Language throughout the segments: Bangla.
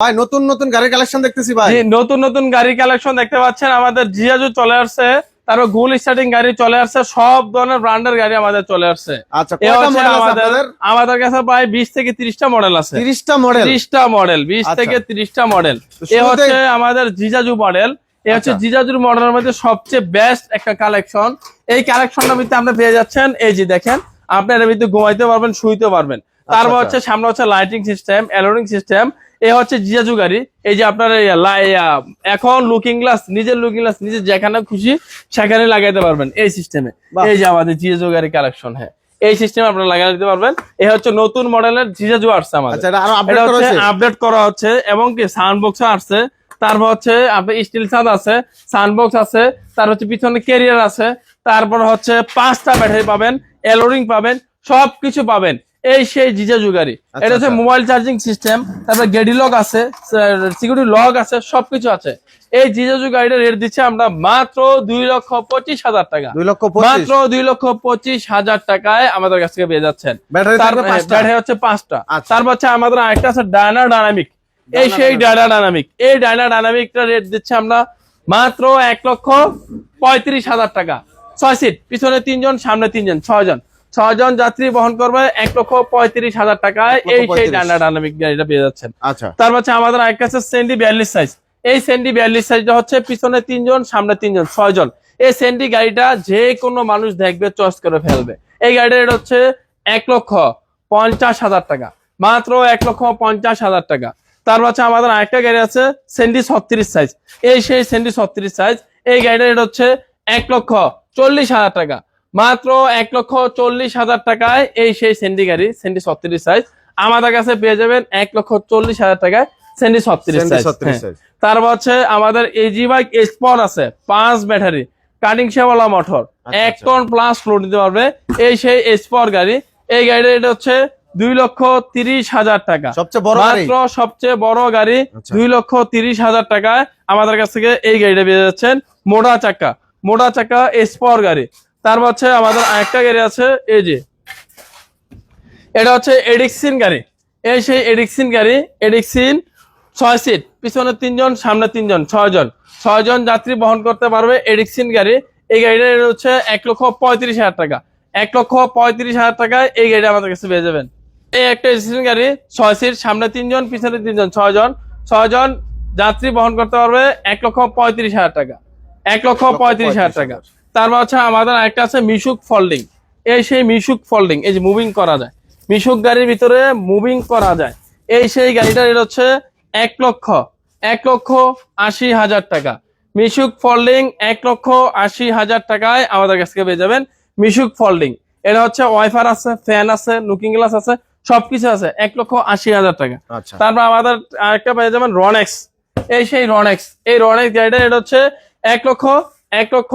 ভাই নতুন নতুন গাড়ির কালেকশন দেখতেছি ভাই। নতুন নতুন গাড়ি কালেকশন দেখতে পাচ্ছেন। আমাদের জিয়াজু চলে আসছে তারপর গুল স্টার্টিং গাড়ি চলে আসছে সব ধরনের ব্র্যান্ডের গাড়ি আমাদের চলে আসছে। আচ্ছা আমাদের আমাদের কাছে প্রায় বিশ থেকে তিরিশটা মডেল আছে। 30টা মডেল তিরিশটা মডেল বিশ আচ্ছা। থেকে তিরিশটা মডেল এ হচ্ছে আমাদের জিজাজু মডেল এ হচ্ছে আচ্ছা। জিজাজুর মডেলের মধ্যে সবচেয়ে বেস্ট একটা কালেকশন এই কালেকশনটার ভিতরে আপনি পেয়ে যাচ্ছেন এই যে দেখেন আপনি এর ভিতরে ঘুমাইতে পারবেন শুইতে পারবেন। তারপর আচ্ছা। হচ্ছে সামনে হচ্ছে লাইটিং সিস্টেম অ্যালোরিং সিস্টেম এ হচ্ছে জিজাজু গাড়ি। এই যে আপনার এখন লুকিং গ্লাস নিজের লুকিং গ্লাস নিজে যেখানে খুশি সেখানে লাগাইতে পারবেন এই সিস্টেমে এই যে আমাদের জিজাজু গাড়ি কালেকশন হ্যাঁ। এই সিস্টেমে আপনারা লাগাই দিতে পারবেন। এ হচ্ছে নতুন মডেলের জিজাজু আসছে আমাদের। আচ্ছা এটা আপডেট করা হচ্ছে আপডেট করা হচ্ছে এবং কি সাউন্ড বক্স আসছে। তারপর হচ্ছে আপনি স্টিল ছাদ আছে সাউন্ড বক্স আছে তার হচ্ছে পিছনে ক্যারিয়ার আছে তারপর হচ্ছে পাঁচটা ব্যাটারি পাবেন এলোরিং পাবেন সবকিছু পাবেন। এই সেই জিজা যুগারি আচ্ছা, এটা হচ্ছে। মোবাইল চার্জিং সিস্টেম তারপর গেডি লক আছে সিকিউরিটি লক আছে সবকিছু আছে। এই জিজাজু গাড়িটা রেট দিচ্ছে আমরা মাত্র দুই লক্ষ পঁচিশ হাজার টাকা। দুই লক্ষ মাত্র দুই লক্ষ পঁচিশ হাজার টাকায় আমাদের কাছ থেকে পেয়ে যাচ্ছেন। ব্যাটারি হচ্ছে পাঁচটা। আচ্ছা। তারপর হচ্ছে আমাদের আরেকটা আছে ডায়না ডায়নামিক এই সেই ডায়না ডায়নামিক এই ডায়না ডায়নামিকটা রেট দিচ্ছে আমরা মাত্র এক লক্ষ পঁয়ত্রিশ হাজার টাকা। ছয় সিট পিছনে তিনজন সামনে তিনজন ছয় জন ছয় জন যাত্রী বহন করবে এক লক্ষ পঁয়ত্রিশ হাজার টাকায় এই সেই। ডায়না গাড়িটা পেয়ে যাচ্ছেন। আচ্ছা। তারপর হচ্ছে আমাদের আরেকটা আছে সেন্ডি বিয়াল্লিশ সাইজ এই সেন্ডি বিয়াল্লিশ সাইজটা হচ্ছে পিছনে তিনজন সামনে তিনজন ছয় জন এই সেন্ডি গাড়িটা যে কোনো মানুষ দেখবে চয়েস করে ফেলবে। এই গাড়িটা হচ্ছে এক লক্ষ পঞ্চাশ হাজার টাকা। মাত্র এক লক্ষ পঞ্চাশ হাজার টাকা। তারপর হচ্ছে আমাদের আরেকটা গাড়ি আছে সেন্ডি ছত্রিশ সাইজ এই সেই সেন্ডি ছত্রিশ সাইজ এই গাড়িটা রেট হচ্ছে এক লক্ষ চল্লিশ হাজার টাকা। মাত্র এক লক্ষ চল্লিশ হাজার টাকায় এই সেই সেন্ডি গাড়ি সেন্ডি ছত্রিশ সাইজ আমাদের কাছে পেয়ে যাবেন এক লক্ষ চল্লিশ হাজার টাকায় সেন্ডি ছত্রিশ সাইজ হ্যাঁ। তারপর হচ্ছে আমাদের এজি বাইক স্পট আছে পাঁচ ব্যাটারি কাটিং সেওয়ালা মোটর এক। টন প্লাস ফ্লোর দিতে পারবে এই সেই স্পট গাড়ি। এই গাড়ির রেট হচ্ছে দুই লক্ষ তিরিশ হাজার টাকা। সবচেয়ে বড় মাত্র সবচেয়ে বড় গাড়ি আচ্ছা। দুই লক্ষ তিরিশ হাজার টাকায় আমাদের কাছ থেকে এই গাড়িটা পেয়ে যাচ্ছেন মোটা চাকা। মোটা চাকা স্পর গাড়ি। তারপর হচ্ছে আমাদের আরেকটা গাড়ি আছে, এই যে। এটা হচ্ছে এডিক্সিন গাড়ি। এই সেই এডিক্সিন গাড়ি এডিক্সিন ছয় সিট পিছনে তিনজন, সামনে তিনজন ছয় জন ছয় জন যাত্রী বহন করতে পারবে এডিক্সিন গাড়ি। এই গাড়িটা হচ্ছে এক লক্ষ পঁয়ত্রিশ হাজার টাকা। এক লক্ষ পঁয়ত্রিশ হাজার টাকায় এই গাড়িটা আমাদের কাছে পেয়ে যাবেন। এই একটা এডিক্সিন গাড়ি, ছয় সিট সামনে তিনজন, পিছনে তিনজন ছয় জন ছয় জন যাত্রী বহন করতে পারবে এক লক্ষ পঁয়ত্রিশ হাজার টাকা। এক লক্ষ পঁয়ত্রিশ হাজার টাকা। তারপর হচ্ছে আমাদের আরেকটা আছে মিশুক ফোল্ডিং এই সেই মিশুক ফোল্ডিং এই যে মুভিং করা যায়। মিশুক গাড়ির ভিতরে মুভিং করা যায়। এই সেই গাড়িটার রেট হচ্ছে এক লক্ষ। এক লক্ষ আশি হাজার টাকা। মিশুক ফোল্ডিং এক লক্ষ আশি হাজার টাকায় আমাদের কাছ থেকে পেয়ে যাবেন মিশুক ফোল্ডিং এটা হচ্ছে ওয়াইফার আছে ফ্যান আছে লুকিং গ্লাস আছে সবকিছু আছে এক লক্ষ আশি হাজার টাকা। আচ্ছা। তারপর আমাদের আরেকটা পেয়ে যাবেন রনেক্স এই সেই রনেক্স এই রনেক্স গাড়িটা এটা হচ্ছে এক লক্ষ এক লক্ষ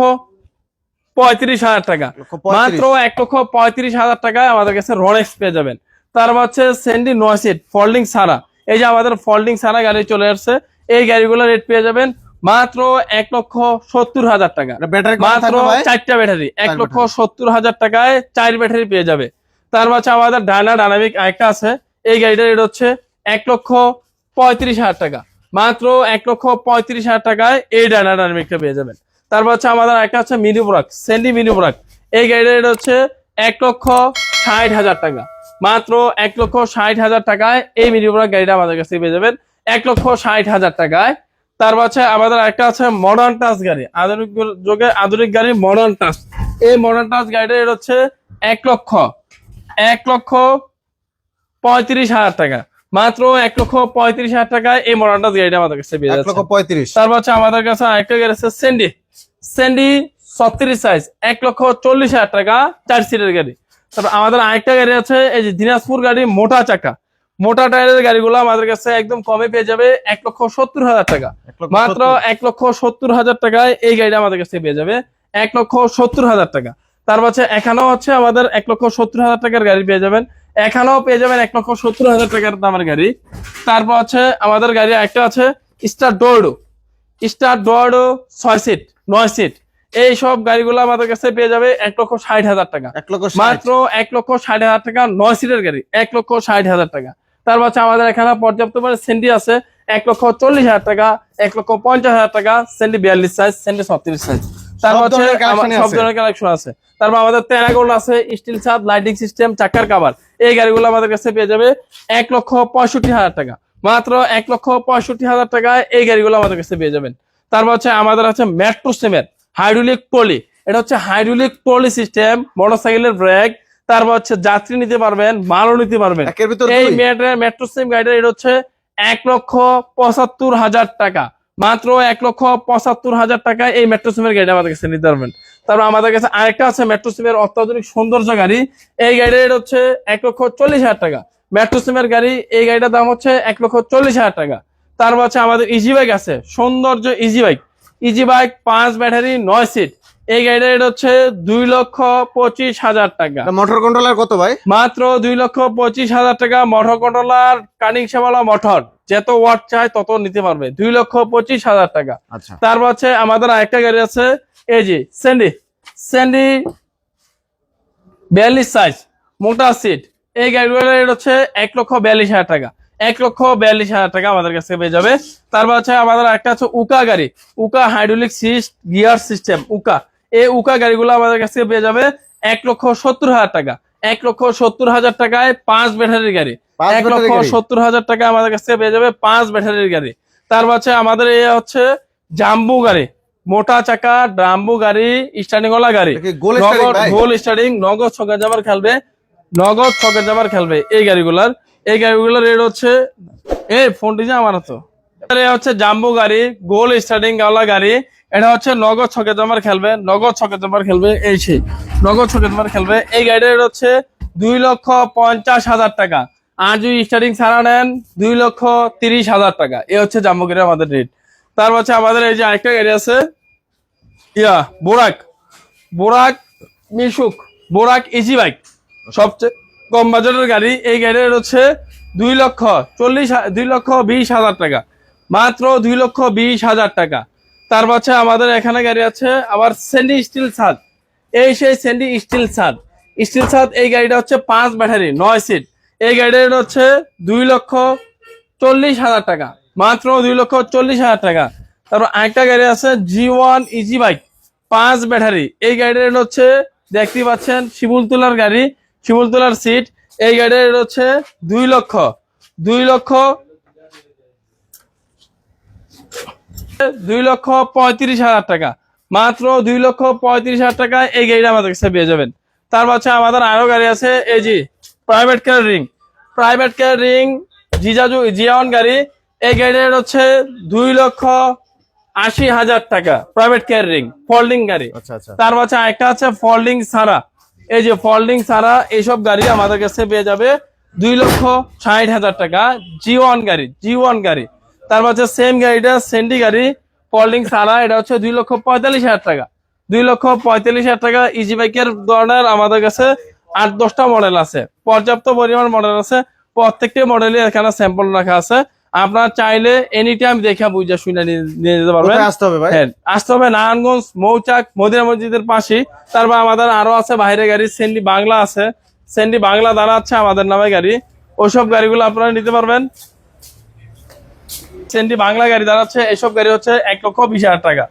পঁয়ত্রিশ হাজার টাকা। মাত্র এক লক্ষ পঁয়ত্রিশ হাজার টাকায় আমাদের কাছে রনেক্স পেয়ে যাবেন। তারপর হচ্ছে সেন্ডি নয়সিট ফোল্ডিং সারা। এই যে আমাদের ফোল্ডিং সারা গাড়ি চলে আসছে এই গাড়িগুলো রেট পেয়ে যাবেন মাত্র এক লক্ষ সত্তর হাজার টাকা। ব্যাটারি মাত্র চারটা ব্যাটারি এক লক্ষ সত্তর হাজার টাকায় চার ব্যাটারি পেয়ে যাবে। তার হচ্ছে আমাদের ডায়না ডায়নামিক আরেকটা আছে এই গাড়িটার রেট হচ্ছে এক লক্ষ পঁয়ত্রিশ হাজার টাকা। মাত্র এক লক্ষ পঁয়ত্রিশ হাজার টাকায় এই ডায়না ডায়নামিকটা পেয়ে যাবেন। তারপর হচ্ছে আমাদের একটা হচ্ছে মিনি ব্রাক, সেন্ডি মিনি ব্রাক। এই গাড়িটার রেট হচ্ছে এক লক্ষ ষাট হাজার টাকা। মাত্র এক লক্ষ ষাট হাজার টাকায় এই মিনি ব্রাক গাড়িটা আমাদের কাছে পেয়ে যাবেন। এক লক্ষ ষাট হাজার টাকায়। তারপর হচ্ছে আমাদের একটা আছে মডার্ন টাচ গাড়ি, আধুনিক যুগে আধুনিক গাড়ি মডার্ন টাচ এই মডার্ন টাচ গাড়িটা হচ্ছে এক লক্ষ এক লক্ষ পঁয়ত্রিশ হাজার টাকা। মাত্র এক লক্ষ পঁয়ত্রিশ হাজার টাকায় এই মডার্ন টাচ গাড়িটা আমাদের কাছে পেয়ে যাচ্ছে। লক্ষ পঁয়ত্রিশ। তারপর হচ্ছে আমাদের কাছে আরেকটা গাড়ি আছে সেন্ডি সেন্ডি ছত্রিশ সাইজ এক লক্ষ চল্লিশ হাজার টাকা চার সিটের গাড়ি। তারপর আমাদের আরেকটা গাড়ি আছে এই যে দিনাজপুর গাড়ি মোটা চাকা। মোটা টায়ারের গাড়িগুলো আমাদের কাছে একদম কমে পেয়ে যাবে এক লক্ষ সত্তর হাজার টাকা। মাত্র এক লক্ষ সত্তর হাজার টাকায় এই গাড়িটা আমাদের কাছে পেয়ে যাবে এক লক্ষ সত্তর হাজার টাকা। তারপর হচ্ছে এখানেও হচ্ছে আমাদের এক লক্ষ সত্তর হাজার টাকার গাড়ি পেয়ে যাবেন। এখানেও পেয়ে যাবেন এক লক্ষ সত্তর হাজার টাকার দামের গাড়ি। তারপর হচ্ছে আমাদের গাড়ি একটা আছে স্টার ডোরডো স্টার ডোরডো ছয় সিট নয় সিট। এই সব গাড়িগুলো আমাদের কাছে পেয়ে যাবে এক লক্ষ ষাট হাজার টাকা। এক লক্ষ। মাত্র এক লক্ষ ষাট হাজার টাকা নয় সিটের গাড়ি এক লক্ষ ষাট হাজার টাকা। তারপর হচ্ছে আমাদের এখানে পর্যাপ্ত মানে সেন্ডি আছে এক লক্ষ চল্লিশ হাজার টাকা এক লক্ষ পঞ্চাশ হাজার টাকা সেন্টি বিয়াল্লিশ সাইজ সেন্টি ছত্রিশ সাইজ তারপর সব ধরনের আছে। কালেকশন আছে। তারপর আমাদের তেনাগোল্ড আছে স্টিল ছাদ লাইটিং সিস্টেম চাকার কাভার এই গাড়িগুলো আমাদের কাছে পেয়ে যাবে এক লক্ষ পঁয়ষট্টি হাজার টাকা। মাত্র এক লক্ষ পঁয়ষট্টি হাজার টাকায় এই গাড়িগুলো আমাদের কাছে পেয়ে যাবেন। তারপর হচ্ছে আমাদের আছে মেট্রো সিমের হাইড্রোলিক পলি। এটা হচ্ছে হাইড্রোলিক পলি সিস্টেম মোটরসাইকেলের ব্রেক তারপর হচ্ছে যাত্রী নিতে পারবেন মালও নিতে পারবেন। এই? মেট্রো সিম গাড়িটা এটা হচ্ছে এক লক্ষ পঁচাত্তর হাজার টাকা। মাত্র এক লক্ষ পঁচাত্তর হাজার টাকায় এই মেট্রো সিমের গাড়ি আমাদের কাছে পারবেন। তারপর আমাদের কাছে আরেকটা আছে মেট্রো সিমের অত্যাধুনিক সৌন্দর্য গাড়ি। এই গাড়ির হচ্ছে এক লক্ষ চল্লিশ হাজার টাকা। মেট্রো সিমের গাড়ি, এই গাড়িটার দাম হচ্ছে এক লক্ষ চল্লিশ হাজার টাকা। তারপর হচ্ছে আমাদের ইজি বাইক আছে, সৌন্দর্য ইজি বাইক ইজি বাইক পাঁচ ব্যাটারি, নয় সিট এই গাড়িটার রেট হচ্ছে দুই লক্ষ পঁচিশ হাজার টাকা। মোটর কন্ট্রোলার কত ভাই? মাত্র দুই লক্ষ পঁচিশ হাজার টাকা মোটর কন্ট্রোলার কানিং সেমালা মোটর যত ওয়াট চায় তত নিতে পারবে। দুই লক্ষ পঁচিশ হাজার টাকা। আচ্ছা। তারপর হচ্ছে আমাদের আরেকটা গাড়ি আছে এই যে স্যান্ডি স্যান্ডি বিয়াল্লিশ সাইজ মোটা সিট এই গাড়িগুলোর রেট হচ্ছে এক লক্ষ বিয়াল্লিশ হাজার টাকা। এক লক্ষ বিয়াল্লিশ হাজার টাকা আমাদের কাছে পেয়ে যাবে। তারপর হচ্ছে আমাদের একটা আছে উকা গাড়ি। উকা হাইড্রোলিক সিস্ট গিয়ার সিস্টেম উকা। এই উকা গাড়িগুলো আমাদের কাছে পেয়ে যাবে এক লক্ষ সত্তর হাজার টাকা। এক লক্ষ সত্তর হাজার টাকায় পাঁচ ব্যাটারির গাড়ি। এক লক্ষ সত্তর হাজার টাকা আমাদের কাছ থেকে পেয়ে যাবে পাঁচ ব্যাটারির গাড়ি। তার হচ্ছে আমাদের এ হচ্ছে জাম্বু গাড়ি। মোটা চাকা ড্রাম্বু গাড়ি স্টার্টিং ওলা গাড়ি। গোল নগদ? গোল স্টার্টিং নগদ ছকের জামার খেলবে নগদ ছকের জামার খেলবে এই গাড়িগুলার। এই গাড়িগুলোর রেট হচ্ছে এই ফোনটি যে আমার তো হচ্ছে জাম্বু গাড়ি গোল স্টার্টিং ওলা গাড়ি। এটা হচ্ছে নগদ ছকে জামার খেলবে, নগদ ছকে জামার খেলবে এই সেই। নগদ ছকে জামার খেলবে। এই গাড়ির রেট হচ্ছে দুই লক্ষ পঞ্চাশ হাজার টাকা। আর যদি স্টার্টিং ছাড়া নেন, দুই লক্ষ তিরিশ হাজার টাকা। এ হচ্ছে জাম্বু গাড়ির আমাদের রেট। তার হচ্ছে আমাদের এই যে আরেকটা গাড়ি আছে। ইয়া, বোরাক। বোরাক মিশুক। বোরাক ইজি বাইক সবচেয়ে কম বাজারের গাড়ি। এই গাড়ির হচ্ছে দুই লক্ষ চল্লিশ দুই লক্ষ বিশ হাজার টাকা। মাত্র দুই লক্ষ বিশ হাজার টাকা। তারপর হচ্ছে আমাদের এখানে গাড়ি আছে আবার স্যান্ডি স্টিল ছাদ এই সেই স্যান্ডি স্টিল ছাদ স্টিল ছাদ এই গাড়িটা হচ্ছে পাঁচ ব্যাটারি, নয় সিট। এই গাড়ির হচ্ছে দুই লক্ষ চল্লিশ হাজার টাকা। মাত্র দুই লক্ষ চল্লিশ হাজার টাকা। তারপর আরেকটা গাড়ি আছে জি ওয়ান ইজি বাইক পাঁচ ব্যাটারি। এই গাড়ির হচ্ছে দেখতে পাচ্ছেন শিমুল তোলার গাড়ি শিমুল তোলার সিট। এই গাড়ির হচ্ছে দুই লক্ষ দুই লক্ষ দুই লক্ষ পঁয়ত্রিশ হাজার টাকা। মাত্র দুই লক্ষ পঁয়ত্রিশ হাজার টাকায় এই গাড়িটা আমাদের কাছে পেয়ে যাবেন। তারপর হচ্ছে আমাদের আরও গাড়ি আছে এই G private car ring private car ring জিজাজু জিয়াওয়ান গাড়ি। এই গাড়ির হচ্ছে দুই লক্ষ আশি হাজার টাকা প্রাইভেট কেয়ার রিং ফোল্ডিং গাড়ি। আচ্ছা আচ্ছা। তার পাশে একটা আছে ফোল্ডিং সারা। এই যে ফোল্ডিং সারা এইসব গাড়ি আমাদের কাছে পেয়ে যাবে দুই লক্ষ ষাট হাজার টাকা। জি ওয়ান গাড়ি জি ওয়ান গাড়ি। তার পাশে সেম গাড়িটা সেন্ডি গাড়ি ফোল্ডিং সারা এটা হচ্ছে দুই লক্ষ পঁয়তাল্লিশ হাজার টাকা। দুই লক্ষ পঁয়তাল্লিশ হাজার টাকা ইজি বাইকের ধরনের আমাদের কাছে আট দশটা মডেল আছে। পর্যাপ্ত পরিমাণ মডেল আছে। প্রত্যেকটি মডেলই এখানে স্যাম্পল রাখা আছে। আপনার চাইলে এনি টাইম দেখা বুঝে শুনে নিয়ে যেতে পারবেন। আসতে হবে ভাই? হ্যাঁ আসতে হবে নারায়ণগঞ্জ মৌচাক মদিনা মসজিদের পাশে তারপর আমাদের আরও আছে বাইরে গাড়ি সেন্ডি বাংলা আছে। সেন্ডি বাংলা দ্বারা আছে আমাদের নামে গাড়ি। ওইসব গাড়িগুলো আপনারা নিতে পারবেন। সেন্ডি বাংলা গাড়ি দাঁড়াচ্ছে এইসব গাড়ি হচ্ছে এক লক্ষ বিশ হাজার টাকা।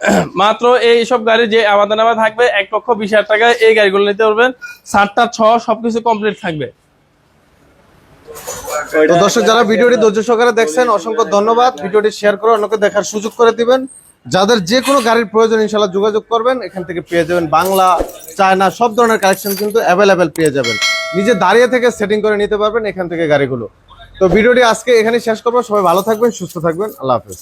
মাত্র এই সব গাড়ি যে আমাদের নামে থাকবে, এক লক্ষ বিশ হাজার টাকা এই গাড়িগুলো নিতে পারবেন। সাতটা, ছ, সবকিছু কমপ্লিট থাকবে। তো দর্শক, যারা ভিডিওটি ধৈর্য সহকারে দেখছেন, অসংখ্য ধন্যবাদ। ভিডিওটি শেয়ার করে অন্যকে দেখার সুযোগ করে দিবেন। যাদের যে কোনো গাড়ির প্রয়োজন ইনশাল্লাহ যোগাযোগ করবেন। এখান থেকে পেয়ে যাবেন বাংলা, চায়না, সব ধরনের কালেকশন কিন্তু অ্যাভেলেবেল পেয়ে যাবেন। নিজে দাঁড়িয়ে থেকে সেটিং করে নিতে পারবেন এখান থেকে গাড়িগুলো। তো ভিডিওটি আজকে এখানে শেষ করব। সবাই ভালো থাকবেন সুস্থ থাকবেন। আল্লাহ হাফেজ।